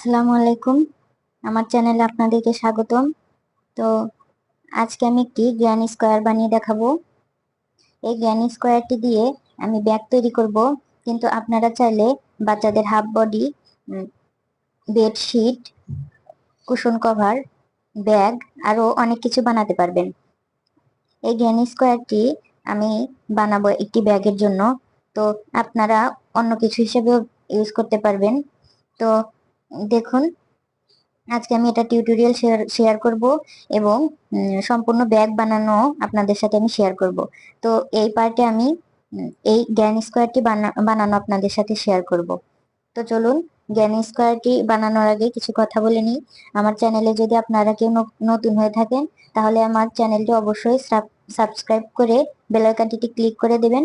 আসসালামু আলাইকুম। আমার চ্যানেলে আপনাদেরকে স্বাগতম। তো আজকে আমি একটি গ্র্যানি স্কোয়ার বানিয়ে দেখাবো। এই গ্র্যানি স্কোয়ারটি দিয়ে আমি ব্যাগ তৈরি করব। কিন্তু আপনারা চাইলে বাচ্চাদের half body bedsheet cushion cover, bag আরও অনেক কিছু বানাতে পারবেন। এই গ্র্যানি স্কোয়ারটি আমি বানাবো একটি ব্যাগের জন্য। তো আপনারা অন্য কিছু হিসেবেও ইউজ করতে পারবেন। তো দেখুন, আজকে আমি এটা টিউটোরিয়াল শেয়ার শেয়ার করব এবং সম্পূর্ণ ব্যাগ বানানো আপনাদের সাথে আমি শেয়ার করব। তো এই পার্টে আমি এই জ্ঞান স্কোয়ারটি বানানো আপনাদের সাথে শেয়ার করব। তো চলুন জ্ঞান স্কোয়ারটি বানানোর আগে কিছু কথা বলে নিই। আমার চ্যানেলে যদি আপনারা কেউ নতুন হয়ে থাকেন, তাহলে আমার চ্যানেলটি অবশ্যই সাবস্ক্রাইব করে বেল আইকনটি ক্লিক করে দেবেন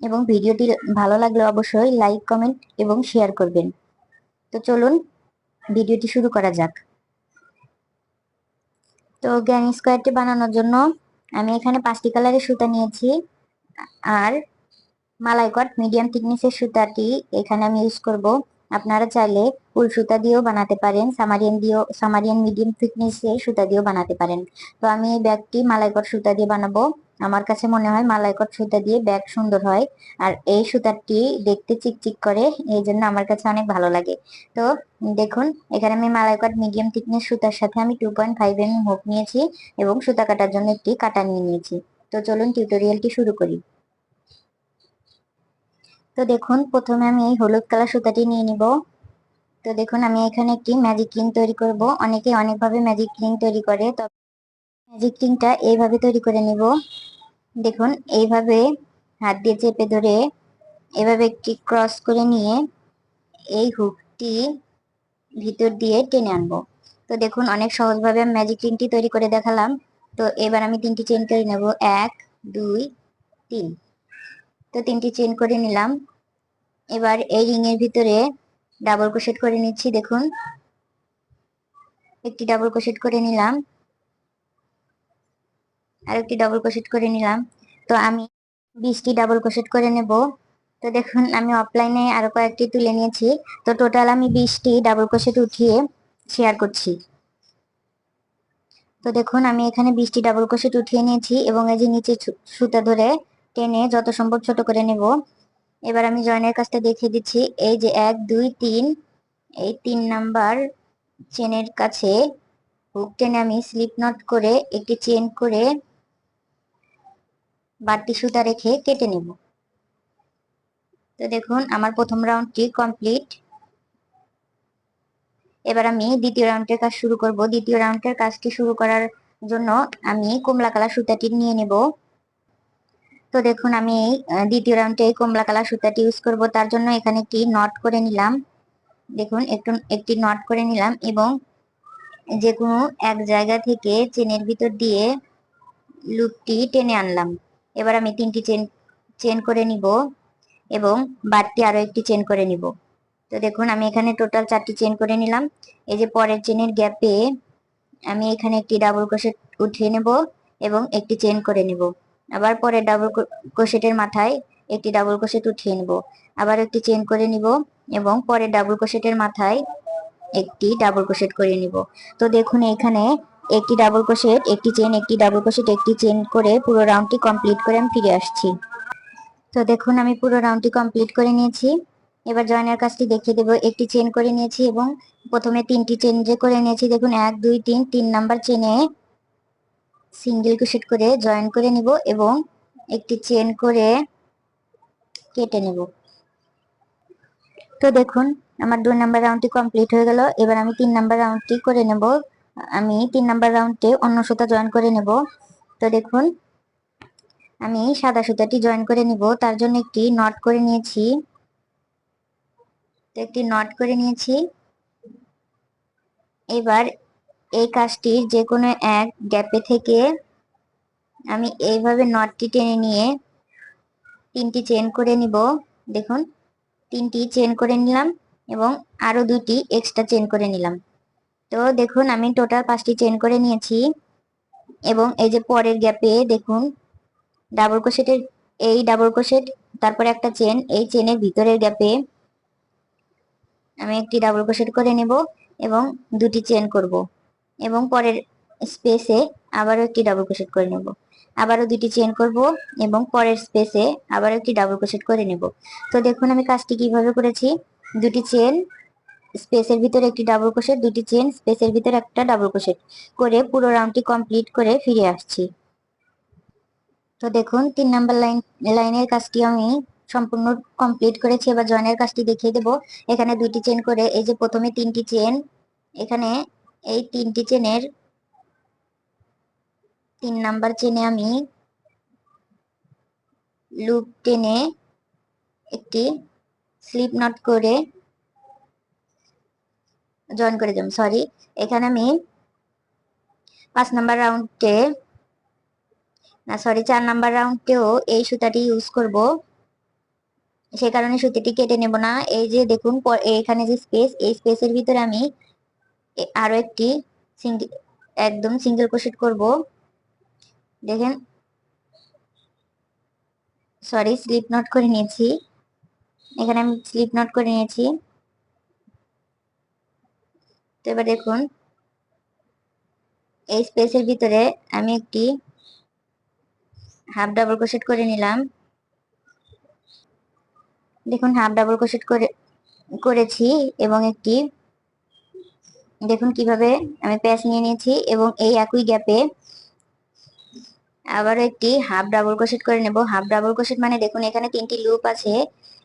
এবং ভিডিওটি ভালো লাগলে অবশ্যই লাইক কমেন্ট এবং শেয়ার করবেন। তো চলুন ভিডিওটি শুরু করা যাক। তো গ্যাং স্কোয়ারটি বানানোর জন্য আমি এখানে পাঁচটি কালারের সুতা নিয়েছি। আর মালাইকট মিডিয়াম থিকনেসের সুতাটি এখানে আমি ইউজ করব। আপনারা চাইলে উল সুতা দিয়েও বানাতে পারেন, সামারিয়ান দিয়েও, সামারিয়ান মিডিয়াম থিকনেসের সুতা দিয়েও বানাতে পারেন। তো আমি এই ব্যাগটি মালাইকট সুতা দিয়ে বানাবো। আমার কাছে মনে হয় মালাইকট সুতা দিয়ে ব্যাগ সুন্দর হয়। আর এই সুতাটি দেখতে চিকচিক করে, এই জন্য আমার কাছে অনেক ভালো লাগে। তো দেখুন, এখানে আমি মালাইকট মিডিয়াম থিকনেস সুতার সাথে আমি টু পয়েন্ট ফাইভ এম হোক নিয়েছি এবং সুতা কাটার জন্য একটি কাটা নিয়ে নিয়েছি। তো চলুন টিউটোরিয়ালটি শুরু করি। তো দেখুন, প্রথমে আমি এই হলুদ কালার সুতাটি নিয়ে নিব। তো দেখুন, আমি এখানে একটি ম্যাজিক রিং তৈরি করব। অনেকে অনেকভাবে ম্যাজিক রিং তৈরি করে ম্যাজিক রিংটা এইভাবে তৈরি করে নিব। দেখুন, এইভাবে হাত দিয়ে চেপে ধরে এভাবে একটি ক্রস করে নিয়ে এই হুকটি ভিতর দিয়ে টেনে আনব। তো দেখুন, অনেক সহজভাবে আমি ম্যাজিক রিংটি তৈরি করে দেখালাম। তো এবার আমি তিনটি চেন করে নেব। এক, দুই, তিন। তো তিনটি চেন করে নিলাম। এবার এই রিং এর ভিতরে ডাবল ক্রোশেট করে নিচ্ছি। দেখুন, একটি ডাবল ক্রোশেট করে নিলাম। আর একটি ডাবল ক্রোশেট করে নিলাম। তো আমি বিশটি ডাবল ক্রোশেট করে নেব। তো দেখুন, আমি অফলাইনে আরও কয়েকটি তুলে নিয়েছি। তো টোটাল আমি বিশটি ডাবল ক্রোশেট উঠিয়ে শেয়ার করছি। তো দেখুন, আমি এখানে বিশটি ডাবল ক্রোশেট উঠিয়ে নিয়েছি এবং এই যে নিচে সুতা ধরে টেনে যত সম্ভব ছোট করে নেব। এবার আমি জয়েনের কাজটা দেখিয়ে দিচ্ছি। এই যে এক, দুই, তিন, এই তিন নাম্বার চেনের কাছে হুক টেনে আমি স্লিপ নট করে একটি চেন করে বাড়তি সুতা রেখে কেটে নেব। তো দেখুন, আমার প্রথম রাউন্ডটি কমপ্লিট এবার আমি দ্বিতীয় রাউন্ডের কাজ শুরু করব। দ্বিতীয় রাউন্ডের কাজটি শুরু করার জন্য আমি কমলা কালার সুতাটি নিয়ে নেব। তো দেখুন, আমি দ্বিতীয় রাউন্ডে কমলা কালার সুতাটি ইউজ করব। তার জন্য এখানে একটি নট করে নিলাম। দেখুন, একটু, একটি নট করে নিলাম এবং যে কোনো এক জায়গা থেকে চেনের ভিতর দিয়ে লুপটি টেনে আনলাম। এবার আমি তিনটি চেন চেন করে নিব এবং বারটি আরও একটি চেন করে নিব। তো দেখুন, আমি এখানে টোটাল চারটি চেন করে নিলাম। এই যে পরের চেনের গ্যাপে আমি এখানে একটি ডাবল ক্রোশেট উঠিয়ে নেব এবং একটি চেন করে নিব। আবার পরে ডাবল ক্রোশেটের মাথায় একটি ডাবল ক্রোশেট উঠিয়ে নিব। আবার একটি চেন করে নিব এবং পরে ডাবল ক্রোশেটের মাথায় একটি ডাবল ক্রোশেট করে নিব। তো দেখুন, এখানে একটি ডাবল ক্রোশেট একটি চেন একটি ডাবল ক্রোশেট একটি চেন করে পুরো রাউন্ডটি কমপ্লিট করে আমি ফিরে আসছি। তো দেখুন, আমি পুরো রাউন্ডটি কমপ্লিট করে নিয়েছি। এবার জয়েনের কাজটি দেখিয়ে দেবো। একটি চেন করে নিয়েছি এবং প্রথমে তিনটি চেন যে করে নিয়েছি, দেখুন, এক, দুই, তিন তিন নাম্বার চেনে সিঙ্গেল ক্রোশেট করে জয়েন করে নিব এবং একটি চেন করে কেটে নেব। তো দেখুন, আমার দুই নাম্বার রাউন্ডটি কমপ্লিট হয়ে গেল। এবার আমি তিন নাম্বার রাউন্ডটি করে নেব। আমি তিন নাম্বার রাউন্ডে অন্য সুতা জয়েন করে নেব। তো দেখুন, আমি সাদা সুতাটি জয়েন করে নিব। তার জন্য একটি নট করে নিয়েছি। তো একটি নট করে নিয়েছি। এবার এই কাজটির যে কোনো এক গ্যাপে থেকে আমি এইভাবে নটটি টেনে নিয়ে তিনটি চেন করে নিব। দেখুন, তিনটি চেন করে নিলাম এবং আরও দুটি এক্সট্রা চেন করে নিলাম। তো দেখুন, আমি টোটাল পাঁচটি চেন করে নিয়েছি। এবং এই যে পরের গ্যাপে দেখুন ডাবল ক্রোশেটের এই ডাবল ক্রোশেট তারপরে একটা চেন এই চেনের ভিতরের গ্যাপে আমি একটি ডাবল ক্রোশেট করে নেব এবং দুটি চেন করব। এবং পরের স্পেসে আবারও একটি ডাবল ক্রোশেট করে নেব। আবারও দুটি চেন করব এবং পরের স্পেসে আবারও একটি ডাবল ক্রোশেট করে নেব। তো দেখুন, আমি কাজটি কীভাবে করেছি? দুটি চেন স্পেসের ভিতরে একটি ডাবল ক্রোশেট দুটি চেন স্পেসের ভিতরে একটা ডাবল ক্রোশেট করে পুরো রাউন্ডটি কমপ্লিট করে ফিরে আসছি। তো দেখুন, তিন নাম্বার লাইন লাইনের কাজটি আমি সম্পূর্ণ কমপ্লিট করেছি। এবার জয়েনের কাজটি দেখিয়ে দেব। এখানে দুটি চেন করে, এই যে প্রথমে তিনটি চেন এখানে এই তিনটি চেনের তিন নাম্বার চেনে আমি লুপ টেনে একটি স্লিপ নট করে জয়েন করে দিলাম সরি এখানে আমি পাঁচ নাম্বার রাউন্ডে না সরি চার নাম্বার রাউন্ডেও এই সুতাটি ইউজ করব। সে কারণে সুতিটি কেটে নেব না। এই যে দেখুন এখানে যে স্পেস এই স্পেসের ভিতরে আমি আরও একটি সিঙ্গেল একদম সিঙ্গেল ক্রোশেট করব। দেখেন সরি স্লিপ নট করে নিয়েছি। এখানে আমি স্লিপ নট করে নিয়েছি। তো এবার দেখুন, এই স্পেসের ভিতরে আমি একটি হাফ ডাবল ক্রোশেট করে নিলাম। দেখুন হাফ ডাবল ক্রোশেট করে, করেছি এবং একটি, দেখুন কীভাবে আমি প্যাচ নিয়ে নিয়েছি এবং এই একই গ্যাপে আবার একটি হাফ ডাবল ক্রোশেট করে নেব। হাফ ডাবল ক্রোশেট মানে দেখুন, এখানে তিনটি লুপ আছে।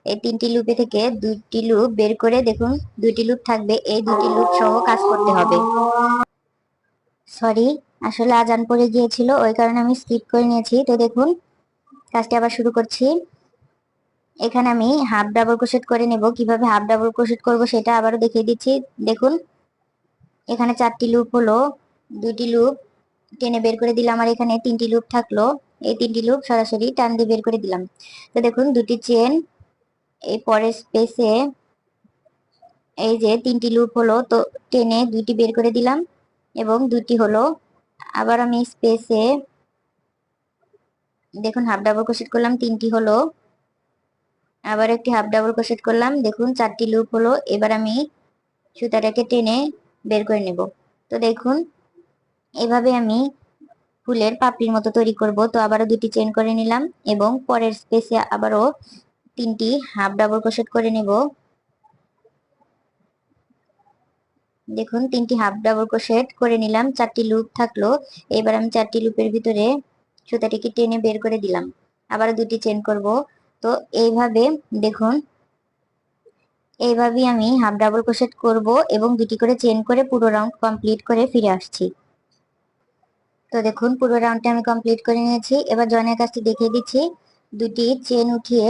এই তিনটি লুপে থেকে দুটি লুপ বের করে দেখুন দুটি লুপ থাকবে, এই দুটি লুপ সহ কাজ করতে হবে। সরি আসলে আজান পড়ে গিয়েছিল, ওই কারণে আমি স্কিপ করে নিয়েছি। তো দেখুন, কাজটি আবার শুরু করছি। এখানে আমি হাফ ডাবল ক্রোশেট করে নেব। কীভাবে হাফ ডাবল ক্রোশেট করব সেটা আবারও দেখিয়ে দিচ্ছি। দেখুন, এখানে চারটি লুপ হলো দুটি লুপ টেনে বের করে দিলাম, আর এখানে তিনটি লুপ থাকল। এই তিনটি লুপ সরাসরি টান দিয়ে বের করে দিলাম। তো দেখুন, দুটি চেন এই পরের স্পেসে এই যে তিনটি লুপ হলো, তো টেনে দুটি বের করে দিলাম এবং দুটি হলো, আবার আমি স্পেসে দেখুন হাফ ডাবল ক্রোশেট করলাম, তিনটি হলো, আবার একটি হাফ ডাবল ক্রোশেট করলাম, দেখুন চারটি লুপ হলো, এবার আমি সুতাটাকে টেনে বের করে নেব। তো দেখুন, এভাবে আমি ফুলের পাপড়ির মতো তৈরি করব, তো আবারও দুটি চেন করে নিলাম এবং পরের স্পেসে আবারও তিনটি হাফ ডাবল ক্রোশেট করে নেব। দেখুন, তিনটি হাফ ডাবল ক্রোশেট করে নিলাম, চারটি লুপ থাকল। এবার আমি চারটি লুপের ভিতরে সুতাটিকে টেনে বের করে দিলাম। আবার দুটি চেন করব। তো এইভাবে দেখুন, এইভাবেই আমি হাফ ডাবল ক্রোশেট করব এবং দুটি করে চেন করে পুরো রাউন্ড কমপ্লিট করে ফিরে আসছি। তো দেখুন, পুরো রাউন্ডটা আমি কমপ্লিট করে নিয়েছি। এবার জয়েনের কাজটি দেখিয়ে দিচ্ছি। দুটি চেন উঠিয়ে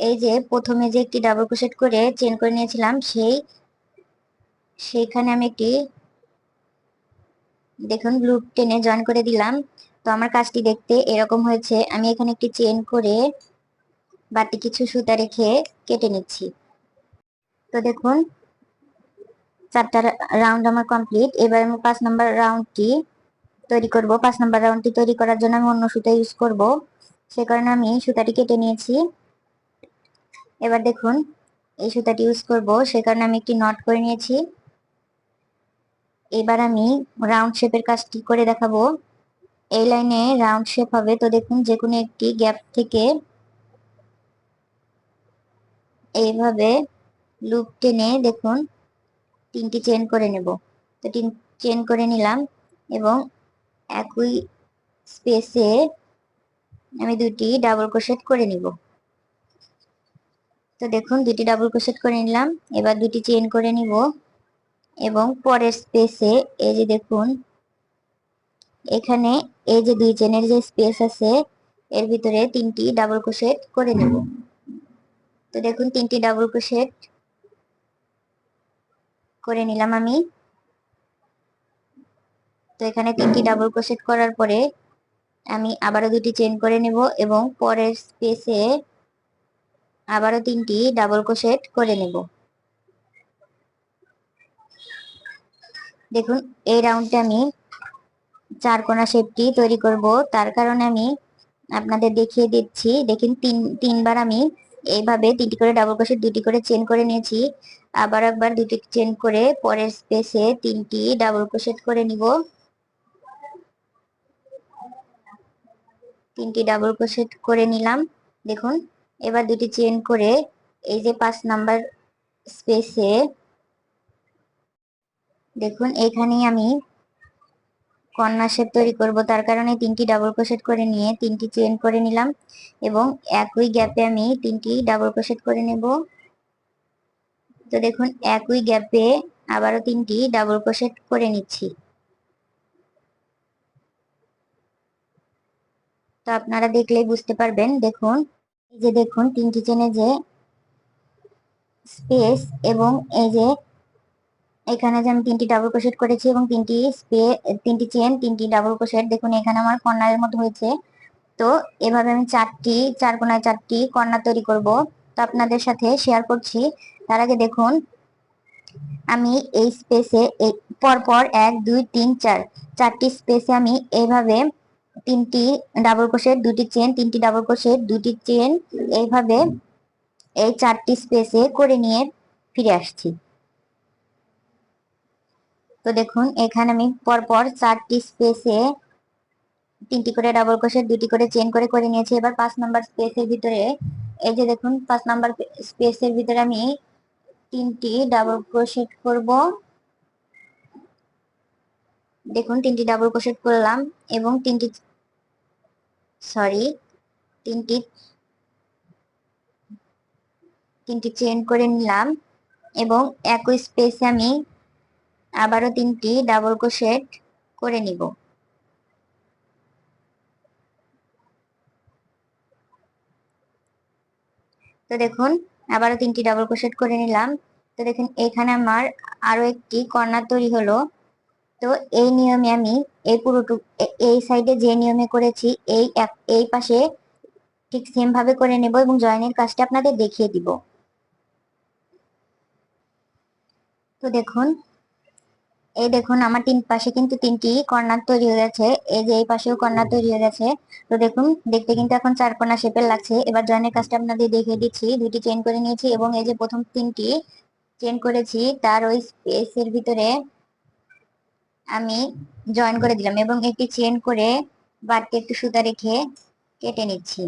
এই যে প্রথমে যে একটি ডাবল ক্রোশেট করে চেন করে নিয়েছিলাম, সেই, সেইখানে আমি একটি, দেখুন লুপ টেনে জয়েন করে দিলাম। তো আমার কাজটি দেখতে এরকম হয়েছে, আমি এখানে একটি চেন করে বাড়তি কিছু সুতা রেখে কেটে নিচ্ছি। তো দেখুন, চারটা রাউন্ড আমার কমপ্লিট এবার আমি পাঁচ নাম্বার রাউন্ডটি তৈরি করব। পাঁচ নাম্বার রাউন্ডটি তৈরি করার জন্য আমি অন্য সুতা ইউজ করব। সে কারণে আমি সুতাটি কেটে নিয়েছি। এবার দেখুন, এই সুতাটি ইউজ করব। সে কারণে আমি একটি নট করে নিয়েছি। এবার আমি রাউন্ড শেপের কাজটি করে দেখাবো। এই লাইনে রাউন্ড শেপ হবে। তো দেখুন, যে কোনো একটি গ্যাপ থেকে এইভাবে লুপ টেনে দেখুন, তিনটি চেন করে নেব। তো তিন চেন করে নিলাম এবং একই স্পেসে আমি দুটি ডাবল ক্রোশেট করে নিব। তো দেখুন দুটি ডাবল ক্রোশেট করে নিলাম। এবার দুটি চেন করে নিব এবং পরের স্পেসে এই যে দেখুন, এখানে এই যে দুই চেনের যে স্পেস আছে, এর ভিতরে তিনটি ডাবল ক্রোশেট করে নেব। তো দেখুন, তিনটি ডাবল ক্রোশেট করে নিলাম আমি। তো এখানে তিনটি ডাবল ক্রোশেট করার পরে আমি আবারও দুটি চেন করে নেব এবং পরের স্পেসে আবারও তিনটি ডাবল ক্রোশেট করে নেব। দেখুন, এই রাউন্ডে আমি চার কোনা শেপটি তৈরি করব। তার কারণে আমি আপনাদের দেখিয়ে দিচ্ছি, দেখুন, তিন, তিনবার আমি এইভাবে তিনটি করে ডাবল ক্রোশেট দুটি করে চেন করে নিয়েছি। আবার একবার দুটি চেন করে পরের স্পেসে তিনটি ডাবল ক্রোশেট করে নিব। তিনটি ডাবল ক্রোশেট করে নিলাম। দেখুন এবার দুটি চেন করে এই যে পাঁচ নাম্বার স্পেসে দেখুন এখানে আমি কন্যা শেপ তৈরি করব। তার কারণে তিনটি ডাবল ক্রোশেট করে নিয়ে তিনটি চেন করে নিলাম এবং একই গ্যাপে আমি তিনটি ডাবল ক্রোশেট করে নেব। তো দেখুন, একই গ্যাপে আবারও তিনটি ডাবল ক্রোশেট করে নিচ্ছি। তো আপনারা দেখলেই বুঝতে পারবেন। দেখুন যে দেখুন, তিনটি চেনে যে স্পেস এবং এই যে এখানে যে আমি তিনটি ডাবল ক্রোশেট করেছি এবং তিনটি স্পে তিনটি চেন তিনটি ডাবল ক্রোশেট দেখুন এখানে আমার কর্নারের মতো হয়েছে। তো এভাবে আমি চারটি, চার কোনায় চারটি কর্নার তৈরি করব। তো আপনাদের সাথে শেয়ার করছি। তার আগে দেখুন, আমি এই স্পেসে পরপর এক, দুই, তিন, চার, চারটি স্পেসে আমি এইভাবে তিনটি ডাবল ক্রোশেট দুটি চেন তিনটি ডাবল ক্রোশেট দুটি চেন এইভাবে এই চারটি স্পেসে করে নিয়ে ফিরে আসছি। তো দেখুন, এখানে আমি পরপর চারটি স্পেসে তিনটি করে ডাবল ক্রোশেট দুটি করে চেন করে করে নিয়েছি। এবার পাঁচ নাম্বার স্পেসের ভিতরে, এই যে দেখুন, পাঁচ নাম্বার স্পেসের ভিতরে আমি তিনটি ডাবল ক্রোশেট করব। দেখুন, তিনটি ডাবল ক্রোশেট করলাম এবং তিনটি সরি তিনটি তিনটি চেন করে নিলাম এবং একই স্পেসে আমি আবারও তিনটি ডাবল ক্রোশেট করে নিব। তো দেখুন, আবারও তিনটি ডাবল ক্রোশেট করে নিলাম। তো দেখুন, এখানে আমার আরও একটি কর্নার তৈরি হলো। তো এই নিয়মে আমি এই পুরোটুক এই সাইডে যে নিয়মে করেছি, এই এই পাশে ঠিক সেম ভাবে করে নেব এবং জয়েনের কাজটা আপনাদের দেখিয়ে দিব। তো দেখুন, এই দেখুন আমার তিন পাশে কিন্তু তিনটি কর্নার তৈরি হয়ে গেছে। এই যে এই পাশেও কর্নার তৈরি হয়ে গেছে। তো দেখুন, দেখতে কিন্তু এখন চার কোনা শেপের লাগছে। এবার জয়েনের কাজটা আপনাদের দেখিয়ে দিচ্ছি। দুটি চেন করে নিয়েছি এবং এই যে প্রথম তিনটি চেন করেছি, তার ওই স্পেসের ভিতরে আমি জয়েন করে দিলাম এবং একটি চেন করে বাড়তি একটু সুতা রেখে কেটে নিচ্ছি।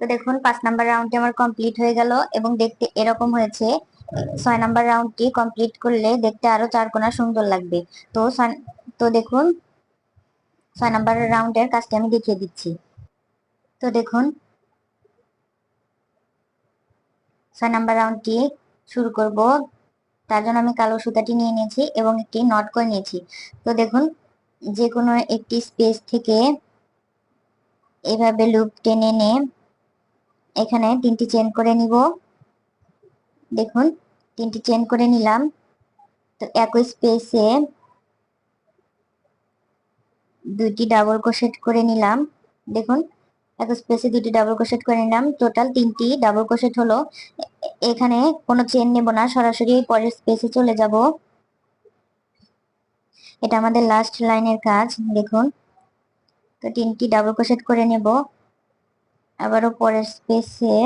তো দেখুন, পাঁচ নাম্বার রাউন্ডটি আমার কমপ্লিট হয়ে গেল এবং দেখতে এরকম হয়েছে, ছয় নাম্বার রাউন্ডটি কমপ্লিট করলে দেখতে আরও চার কোনা সুন্দর লাগবে। তো তো দেখুন, ছয় নাম্বার রাউন্ডের কাজটি আমি দেখিয়ে দিচ্ছি। তো দেখুন, ছয় নাম্বার রাউন্ডটি শুরু করব। তার জন্য আমি কালো সুতাটি নিয়ে নিয়েছি এবং একটি নট করে নিয়েছি। তো দেখুন যে কোনো একটি স্পেস থেকে এভাবে লুপ টেনে নে এখানে তিনটি চেন করে নিব। দেখুন, তিনটি চেন করে নিলাম। তো একই স্পেসে দুটি ডাবল ক্রোশেট করে নিলাম। দেখুন এক স্পেসে দুটি ডাবল ক্রোশেট করে নিলাম। টোটাল তিনটি ডাবল ক্রোশেট হলো এখানে কোনো চেন নেব না, সরাসরি পরের স্পেসে চলে যাব। এটা আমাদের লাস্ট লাইনের কাজ, দেখুন। তো তিনটি ডাবল ক্রোশেট করে নেব। আবারও পরের স্পেসে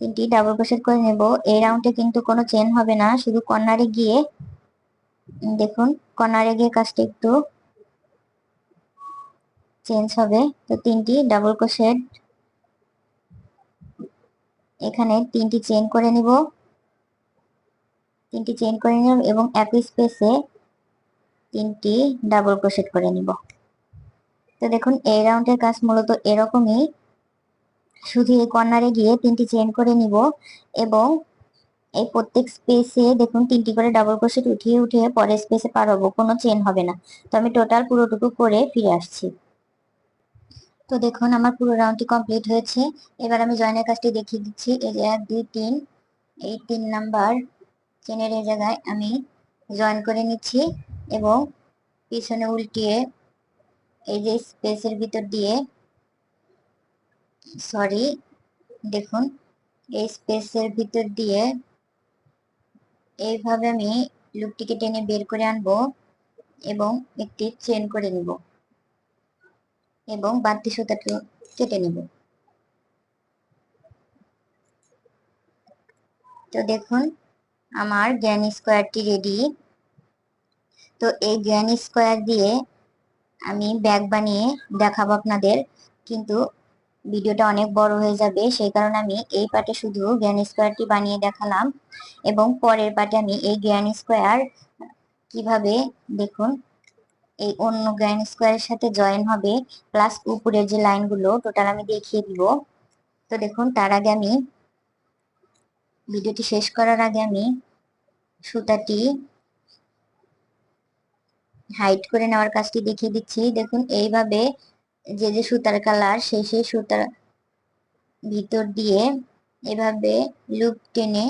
তিনটি ডাবল ক্রোশেট করে নেব। এই রাউন্ডে কিন্তু কোনো চেন হবে না, শুধু কর্নারে গিয়ে, দেখুন কর্নারে গিয়ে কাজটা একটু চেঞ্জ হবে। তো তিনটি ডাবল ক্রোশেট এখানে তিনটি চেন করে নিব। তিনটি চেন করে নিব এবং একই স্পেসে তিনটি ডাবল ক্রোশেট করে নিব। তো দেখুন, এই রাউন্ডের কাজ মূলত এরকমই। শুধু এই কর্নারে গিয়ে তিনটি চেন করে নিব এবং এই প্রত্যেক স্পেসে দেখুন, তিনটি করে ডাবল ক্রোশেট উঠিয়ে উঠিয়ে পরের স্পেসে পার হব, কোনো চেন হবে না। তো আমি টোটাল পুরোটুকু করে ফিরে আসছি। তো দেখুন, আমার পুরো রাউন্ডটি কমপ্লিট হয়েছে। এবার আমি জয়েনের কাজটি দেখিয়ে দিচ্ছি। এই যে এক, দুই, তিন, এই তিন নাম্বার চেনের এই জায়গায় আমি জয়েন করে নিচ্ছি এবং পিছনে উল্টিয়ে এই যে স্পেসের ভিতর দিয়ে সরি দেখুন, এই স্পেসের ভিতর দিয়ে এইভাবে আমি লুপটিকে টেনে বের করে আনব এবং একটি চেন করে নিব। এবং বাড়তি সুতাটি কেটে নেব। তো দেখুন, আমার জ্ঞান স্কোয়ারটি রেডি তো এই জ্ঞান স্কোয়ার দিয়ে আমি ব্যাগ বানিয়ে দেখাবো আপনাদের, কিন্তু ভিডিওটা অনেক বড় হয়ে যাবে, সেই কারণে আমি এই পার্টে শুধু জ্ঞান স্কোয়ারটি বানিয়ে দেখালাম। এবং পরের পার্টে আমি এই জ্ঞান স্কোয়ার কীভাবে, দেখুন এই অন্য জ্ঞান স্কোয়ারের সাথে জয়েন হবে, প্লাস উপরের যে লাইনগুলো টোটাল আমি দেখিয়ে দিব। তো দেখুন, তার আগে আমি ভিডিওটি শেষ করার আগে আমি সুতাটি হাইট করে নেওয়ার কাজটি দেখিয়ে দিচ্ছি। দেখুন, এইভাবে যে যে সুতার কালার সেই সেই সুতার ভিতর দিয়ে এভাবে লুপ টেনে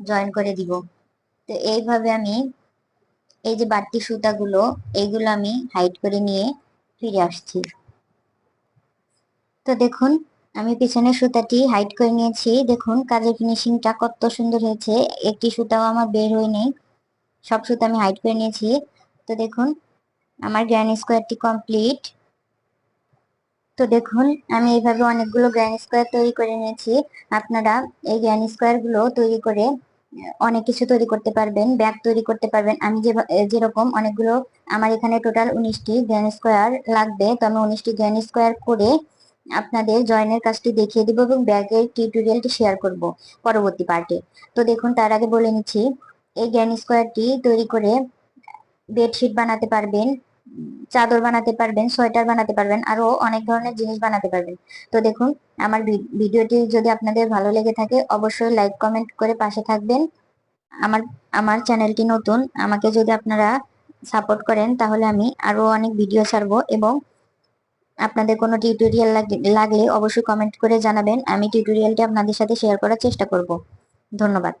জয়েন করে দিব। তো এইভাবে আমি এই যে বাড়তি সুতাগুলো এইগুলো আমি হাইট করে নিয়ে ফিরে আসছি। তো দেখুন, আমি পিছনের সুতাটি হাইট করে নিয়েছি। দেখুন, কাজের ফিনিশিংটা কত সুন্দর হয়েছে। একটি সুতাও আমার বের হয়ে নেই সব সুতা আমি হাইট করে নিয়েছি। তো দেখুন, আমার গ্র্যান্ড স্কোয়ারটি কমপ্লিট তো দেখুন, আমি এইভাবে অনেকগুলো গ্র্যান্ড স্কোয়ার তৈরি করে নিয়েছি। আপনারা এই গ্র্যান্ড স্কোয়ারগুলো তৈরি করে অনেক কিছু তৈরি করতে পারবেন, ব্যাগ তৈরি করতে পারবেন। আমি যে যেরকম অনেকগুলো, আমার এখানে টোটাল উনিশটি গ্র্যান্ড স্কোয়ার লাগবে। তো আমি উনিশটি গ্র্যান্ড স্কোয়ার করে আপনাদের জয়েনের কাজটি দেখিয়ে দিব এবং ব্যাগের টিউটোরিয়ালটি শেয়ার করব পরবর্তী পার্টে তো দেখুন, তার আগে বলে নিচ্ছি, এই গ্র্যান্ড স্কোয়ারটি তৈরি করে বেডশিট বানাতে পারবেন। চাদর বানাতে পারবেন, সোয়েটার বানাতে পারবেন, আরও অনেক ধরনের জিনিস বানাতে পারবেন। তো দেখুন, আমার ভিডিওটি যদি আপনাদের ভালো লেগে থাকে, অবশ্যই লাইক, কমেন্ট করে পাশে থাকবেন। আমার আমার চ্যানেলটি নতুন, আমাকে যদি আপনারা সাপোর্ট করেন, তাহলে আমি আরও অনেক ভিডিও ছাড়বো এবং আপনাদের কোনো টিউটোরিয়াল লাগলে অবশ্যই কমেন্ট করে জানাবেন। আমি টিউটোরিয়ালটি আপনাদের সাথে শেয়ার করার চেষ্টা করব। ধন্যবাদ।